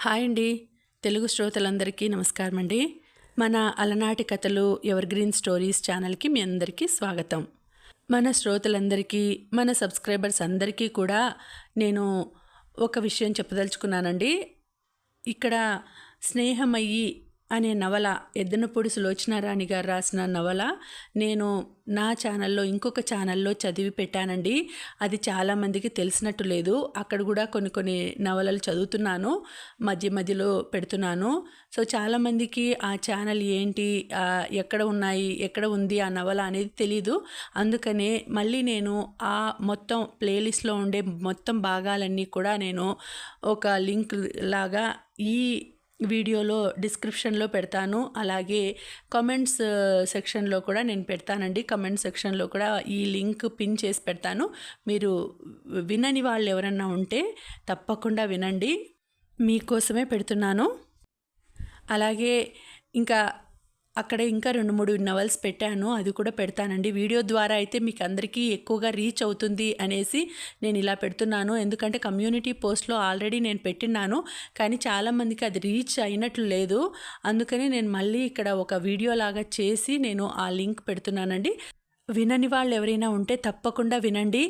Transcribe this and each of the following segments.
Hi అండి. తెలుగు శ్రోతలందరికీ నమస్కారం అండి మన అలనాటి కథలు ఎవర్ గ్రీన్ స్టోరీస్ ఛానల్కి మీ అందరికీ స్వాగతం. మన శ్రోతలందరికీ మన సబ్స్క్రైబర్స్ అందరికీ కూడా నేను ఒక విషయం చెప్పదలుచుకున్నానండి. ఇక్కడ స్నేహమయ్యి అనే నవల ఎద్దనపూడి సులోచనారాణి గారు రాసిన నవల. నేను నా ఛానల్లో ఇంకొక ఛానల్లో చదివి పెట్టానండి. అది చాలామందికి తెలిసినట్టు లేదు. అక్కడ కూడా కొన్ని కొన్ని నవలలు చదువుతున్నాను. మధ్య మధ్యలో పెడుతున్నాను. సో చాలామందికి ఆ ఛానల్ ఏంటి ఎక్కడ ఉన్నాయి ఎక్కడ ఉంది ఆ నవల అనేది తెలీదు. అందుకనే మళ్ళీ నేను ఆ మొత్తం ప్లేలిస్ట్లో ఉండే మొత్తం భాగాలన్నీ కూడా నేను ఒక లింక్ లాగా ఈ వీడియోలో డిస్క్రిప్షన్లో పెడతాను. అలాగే కామెంట్స్ సెక్షన్లో uh, కూడా నేను పెడతానండి. కమెంట్ సెక్షన్లో కూడా ఈ లింక్ పిన్ చేసి పెడతాను. మీరు వినని వాళ్ళు ఎవరన్నా ఉంటే తప్పకుండా వినండి. మీకోసమే పెడుతున్నాను. అలాగే ఇంకా అక్కడ ఇంకా రెండు మూడు నవల్స్ పెట్టాను అది కూడా పెడతానండి. వీడియో ద్వారా అయితే మీకు అందరికీ ఎక్కువగా రీచ్ అవుతుంది అనేసి నేను ఇలా పెడుతున్నాను. ఎందుకంటే కమ్యూనిటీ పోస్ట్లో ఆల్రెడీ నేను పెట్టినాను కానీ చాలామందికి అది రీచ్ అయినట్లు లేదు. అందుకని నేను మళ్ళీ ఇక్కడ ఒక వీడియో లాగా చేసి నేను ఆ లింక్ పెడుతున్నానండి. వినని వాళ్ళు ఎవరైనా ఉంటే తప్పకుండా వినండి.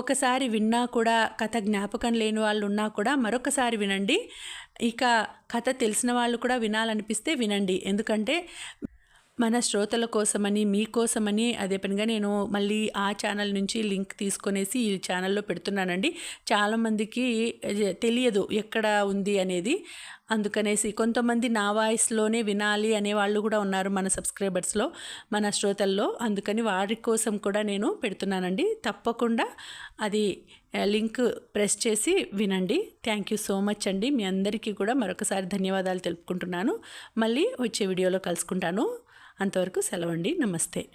ఒకసారి విన్నా కూడా కథ జ్ఞాపకం లేని వాళ్ళు ఉన్నా కూడా మరొకసారి వినండి. ఇక కథ తెలిసిన వాళ్ళు కూడా వినాలనిపిస్తే వినండి. ఎందుకంటే మన శ్రోతల కోసమని మీకోసమని అదే పనిగా నేను మళ్ళీ ఆ ఛానల్ నుంచి లింక్ తీసుకొనేసి ఈ ఛానల్లో పెడుతున్నానండి. చాలామందికి తెలియదు ఎక్కడ ఉంది అనేది. అందుకనేసి కొంతమంది నా వాయిస్లోనే వినాలి అనే వాళ్ళు కూడా ఉన్నారు మన సబ్స్క్రైబర్స్లో మన శ్రోతల్లో. అందుకని వారి కోసం కూడా నేను పెడుతున్నానండి. తప్పకుండా అది లింక్ ప్రెస్ చేసి వినండి. థ్యాంక్ యూ సో మచ్ అండి. మీ అందరికీ కూడా మరొకసారి ధన్యవాదాలు తెలుపుకుంటున్నాను. మళ్ళీ వచ్చే వీడియోలో కలుసుకుంటాను. అంతవరకు సెలవండి. నమస్తే.